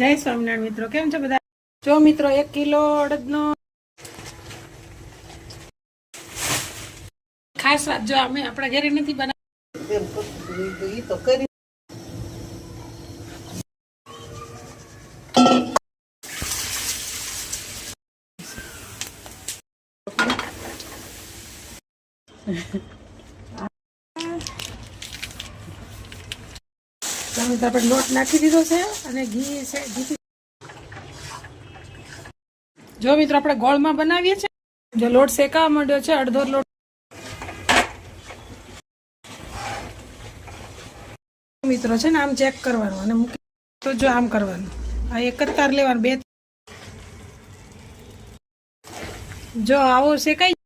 જય સ્વામિનારાયણ મિત્રો, કેમ છો બધા? જો મિત્રો, એક કિલો અડદનો ખાસ વાત જો અમે આપણા ઘરે નથી બનાવી એમ કરતું ઈ તો તો આપણે લોટ નાખી દીધો છે અને ઘી છે, ઘી જો મિત્રો આપણે ગોળમાં બનાવીએ છીએ. જો લોટ શેકાવા માંડ્યો છે, અડધો લોટ મિત્રો છે ને આમ ચેક કરવાનું અને મૂકી તો જો આમ કરવાનું. આ એક જ તાર લેવાનું, બે જો આવો શેકાઈ